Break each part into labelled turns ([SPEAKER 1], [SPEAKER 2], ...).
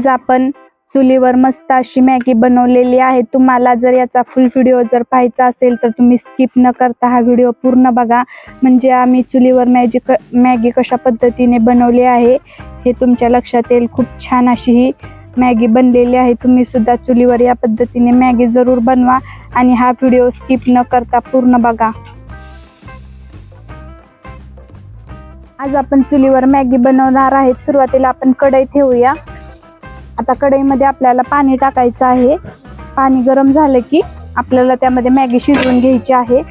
[SPEAKER 1] आज आपण चुलीवर मस्त अशी मॅगी बनवलेली आहे. तुम्हाला जर याचा फुल व्हिडिओ जर पाहायचा असेल तर तुम्ही स्किप न करता हा व्हिडिओ पूर्ण बघा. म्हणजे आम्ही चुलीवर मॅजी क मॅगी कशा पद्धतीने बनवली आहे हे तुमच्या लक्षात येईल. खूप छान अशी ही मॅगी बनलेली आहे. तुम्ही सुद्धा चुलीवर या पद्धतीने मॅगी जरूर बनवा आणि हा व्हिडिओ स्किप न करता पूर्ण बघा. आज आपण चुलीवर मॅगी बनवणार आहे. सुरुवातीला आपण कढई ठेवूया. आता कढईमध्ये आपल्याला पाणी टाकायचं आहे. पाणी गरम झालं की आपल्याला त्यामध्ये मॅगी शिजवून घ्यायची आहे.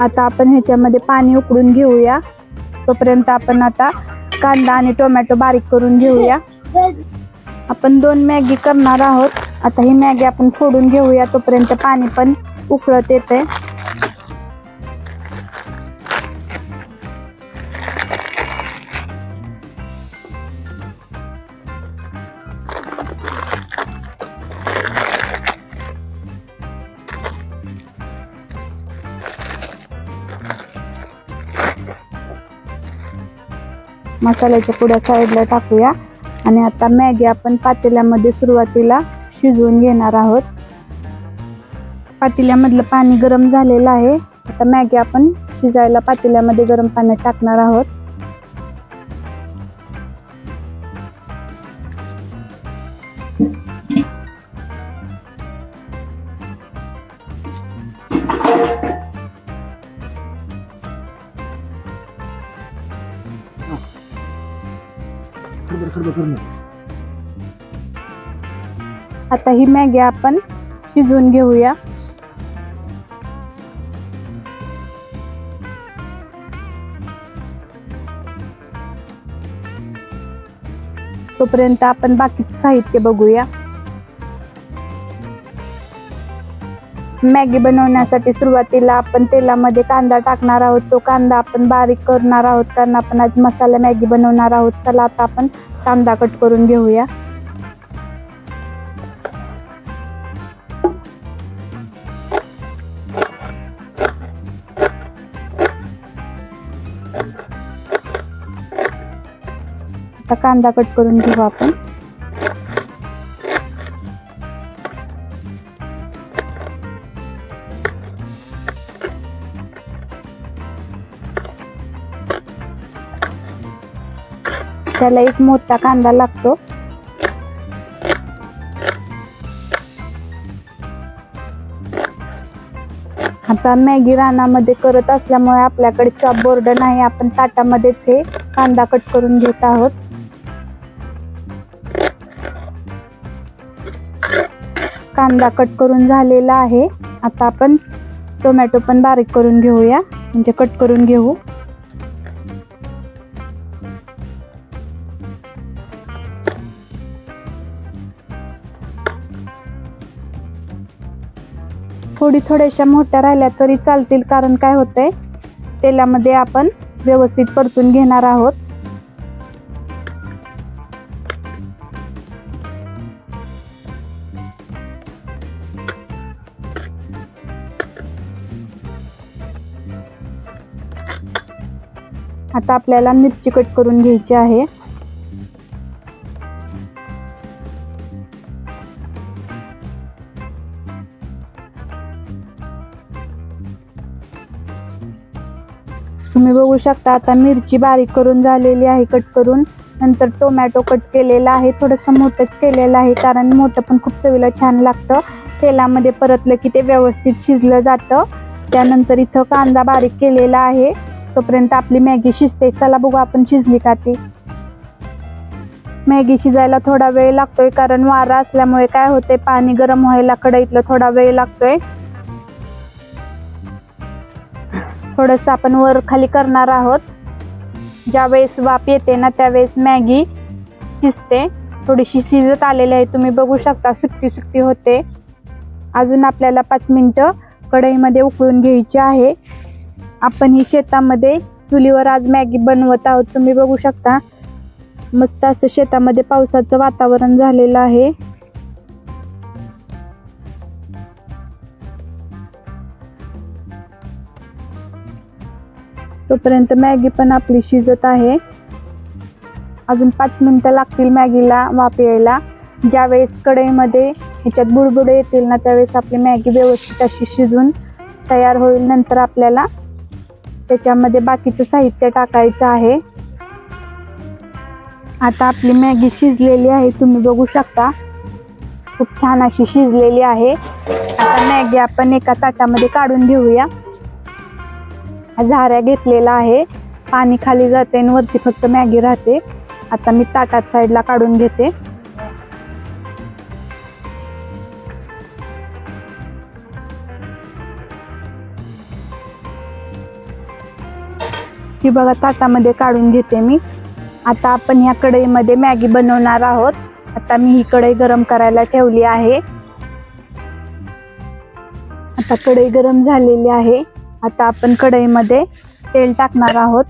[SPEAKER 1] आता आपण ह्याच्यामध्ये पाणी उकळून घेऊया. तोपर्यंत आपण आता कांदा आणि टोमॅटो बारीक करून घेऊया. आपण दोन मॅगी करणार आहोत. आता ही मॅगी आपण फोडून घेऊया तोपर्यंत पाणी पण उकळत येते मसाल्याच्या पुड्या साईडला टाकूया. आणि आता मॅगी आपण पातेल्यामध्ये सुरुवातीला शिजवून घेणार आहोत. पातेल्यामधलं पाणी गरम झालेलं आहे. आता मॅगी आपण शिजायला पातेल्यामध्ये गरम पाण्यात टाकणार आहोत. आता ही मॅगी आपण शिजवून घेऊया. तोपर्यंत आपण बाकीचं साहित्य बघूया. मॅगी बनवण्यासाठी सुरुवातीला आपण तेलामध्ये कांदा टाकणार आहोत. तो कांदा आपण बारीक करणार आहोत. कारण आपण आज मसाला मॅगी बनवणार आहोत. चला आता आपण कांदा कट करून घेऊया. आता कांदा कट करून घेऊ आपण. त्याला एक मोठा कांदा लागतो. आता मॅगी रानामध्ये करत असल्यामुळे आपल्याकडे चॉप बोर्ड नाही आपण ताटामध्येच हे कांदा कट करून घेत आहोत. कांदा कट करून झालेला आहे. आता आपण टोमॅटो पण बारीक करून घेऊया. म्हणजे कट करून घेऊ. थोडी थोड्याशा मोठ्या राहिल्या तरी चालतील कारण काय होतंय तेलामध्ये आपण व्यवस्थित परतून घेणार आहोत. आता आपल्याला मिरची कट करून घ्यायची आहे. तुम्ही बघू शकता आता मिरची बारीक करून झालेली आहे कट करून. नंतर टोमॅटो कट केलेला आहे थोडंसं मोठंच केलेलं आहे कारण मोठं पण खूप चवीला छान लागतं. तेलामध्ये परतलं की ते व्यवस्थित शिजलं जातं. त्यानंतर इथं कांदा बारीक केलेला आहे. तोपर्यंत आपली मॅगी शिजते. चला बघू आपण शिजली का ती. मॅगी शिजायला थोडा वेळ लागतोय कारण वारा असल्यामुळे काय होते पाणी गरम व्हायला कढईतलं थोडा वेळ लागतोय. थोडस आपण वर खाली करणार आहोत. ज्या वेळेस वाफ येते ना त्यावेळेस मॅगी शिजते. थोडीशी शिजत आलेली आहे तुम्ही बघू शकता सुट्टी सुट्टी होते. अजून आपल्याला पाच मिनटं कढईमध्ये उकळून घ्यायची आहे. आपण ही शेतामध्ये चुलीवर आज मॅगी बनवत आहोत. तुम्ही बघू शकता मस्त असं शेतामध्ये पावसाचं वातावरण झालेलं आहे. तोपर्यंत मॅगी पण आपली शिजत आहे. अजून पाच मिनटं लागतील मॅगीला वाफ यायला. ज्यावेळेस कढईमध्ये ह्याच्यात बुडबुडे येतील ना त्यावेळेस आपली मॅगी व्यवस्थित अशी शिजून तयार होईल. नंतर आपल्याला त्याच्यामध्ये बाकीचं साहित्य टाकायचं आहे. आता आपली मॅगी शिजलेली आहे तुम्ही बघू शकता. खूप छान अशी शिजलेली आहे. आता मॅगी आपण एका ताटामध्ये काढून घेऊया. झाऱ्या घेतलेला आहे. पाणी खाली जाते आणि वरती फक्त मॅगी राहते. आता मी ताटात साईडला काढून घेते. ही बघा ताटामध्ये काढून घेते मी. आता आपण ह्या कढईमध्ये मॅगी बनवणार आहोत. आता मी ही कढई गरम करायला ठेवली आहे. आता कढई गरम झालेली आहे. आता आपण कढईमध्ये तेल टाकणार आहोत.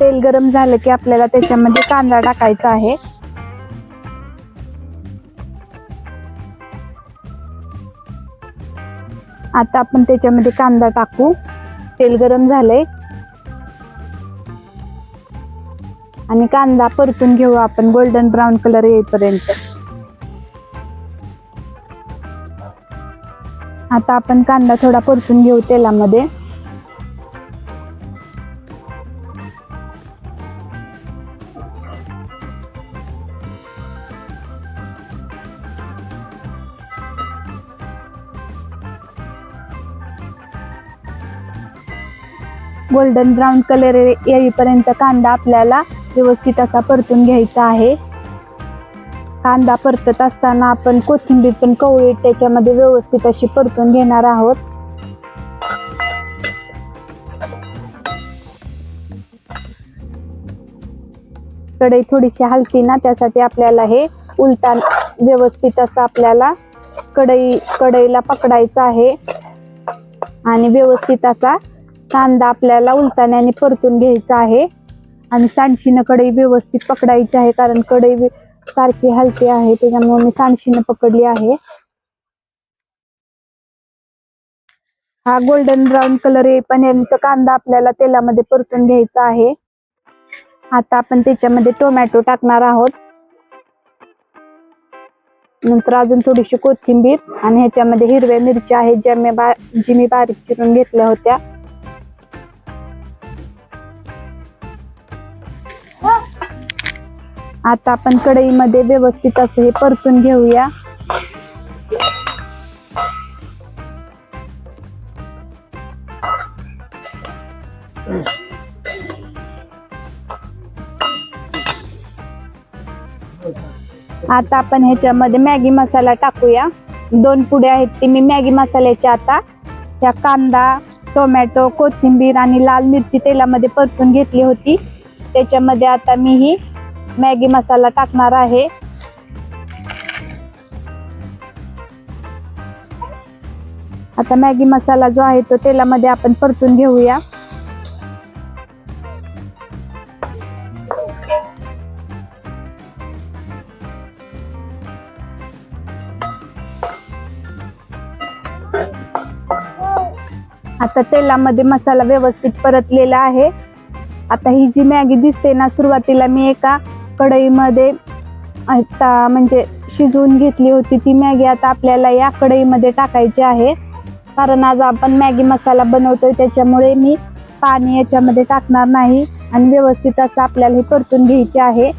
[SPEAKER 1] तेल गरम झालं की आपल्याला त्याच्यामध्ये कांदा टाकायचा आहे. आता आपण त्याच्यामध्ये कांदा टाकू. तेल गरम झालंय. आणि कांदा परतून घेऊ आपण गोल्डन ब्राऊन कलर येईपर्यंत. आता आपण कांदा थोडा परतून घेऊ तेलामध्ये. गोल्डन ब्राऊन कलर येईपर्यंत कांदा आपल्याला व्यवस्थित असा परतून घ्यायचा आहे. कांदा परतत असताना आपण कोथिंबीर पण कवळी त्याच्यामध्ये व्यवस्थित अशी परतून घेणार आहोत. कढई थोडीशी हलती ना त्यासाठी आपल्याला हे उलटा व्यवस्थित असं आपल्याला कढई कढईला पकडायचं आहे. आणि व्यवस्थित असा कांदा आपल्याला उलटाण्याने परतून घ्यायचा आहे. आणि सांडशीनं कढई व्यवस्थित पकडायची आहे कारण कढई सारखी हलती आहे त्याच्यामुळे मी सांडशीनं पकडली आहे. हा गोल्डन ब्राऊन कलर येईपर्यंत कांदा आपल्याला तेलामध्ये परतून घ्यायचा आहे. आता आपण त्याच्यामध्ये टोमॅटो टाकणार आहोत. नंतर अजून थोडीशी कोथिंबीर आणि ह्याच्यामध्ये हिरव्या मिरच्या आहेत ज्या मी बा जी मी बारीक चिरून घेतल्या होत्या. आता आपण कढईमध्ये व्यवस्थित असं हे परतून घेऊया. आता आपण ह्याच्यामध्ये मॅगी मसाला टाकूया. दोन पुडे आहेत ते मी मॅगी मसाल्याच्या आता. त्या कांदा टोमॅटो कोथिंबीर आणि लाल मिरची तेलामध्ये परतून घेतली होती. त्याच्यामध्ये आता मी ही मॅगी मसाला टाकणार आहे. आता मॅगी मसाला जो आहे तो तेलामध्ये आपण परतून घेऊया. आता तेलामध्ये मसाला व्यवस्थित परतलेला आहे. आता ही जी मॅगी दिसते ना सुरुवातीला मी एका कढईमध्ये आता म्हणजे शिजवून घेतली होती ती मॅगी आता आपल्याला या कढईमध्ये टाकायची आहे. कारण आज आपण मॅगी मसाला बनवतोय त्याच्यामुळे मी पाणी याच्यामध्ये टाकणार नाही आणि व्यवस्थित असं आपल्याला हे परतून घ्यायचे आहे.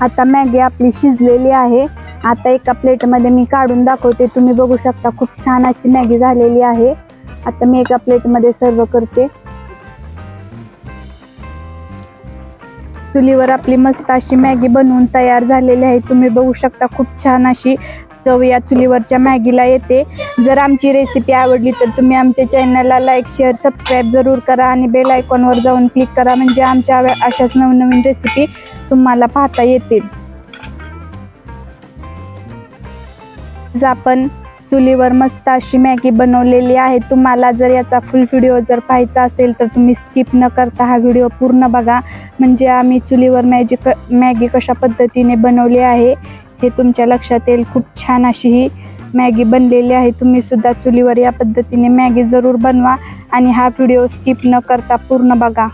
[SPEAKER 1] आता मॅगी आपली शिजलेली आहे. आता एका प्लेटमध्ये मी काढून दाखवते. तुम्ही बघू शकता खूप छान अशी मॅगी झालेली आहे. आता मी एका प्लेटमध्ये सर्व करते. चुलीवर आपली मस्त अशी मॅगी बनवून तयार झालेली आहे. तुम्ही बघू शकता खूप छान अशी चव या चुलीवरच्या मॅगीला येते. जर आमची रेसिपी आवडली तर तुम्ही आमच्या चॅनलला लाईक शेअर सबस्क्राईब जरूर करा आणि बेल आयकॉनवर जाऊन क्लिक करा. म्हणजे आमच्या अशाच नवनवीन रेसिपी तुम्हाला पाहता येतील. आपण चुलीवर मस्त अशी मॅगी बनवलेली आहे. तुम्हाला जर याचा फुल व्हिडिओ जर पाहायचा असेल तर तुम्ही स्किप न करता हा व्हिडिओ पूर्ण बघा. म्हणजे आम्ही चुलीवर मॅजी क मॅगी कशा पद्धतीने बनवली आहे हे तुमच्या लक्षात येईल. खूप छान अशी ही मॅगी बनलेली आहे. तुम्ही सुद्धा चुलीवर या पद्धतीने मॅगी जरूर बनवा आणि हा व्हिडिओ स्किप न करता पूर्ण बघा.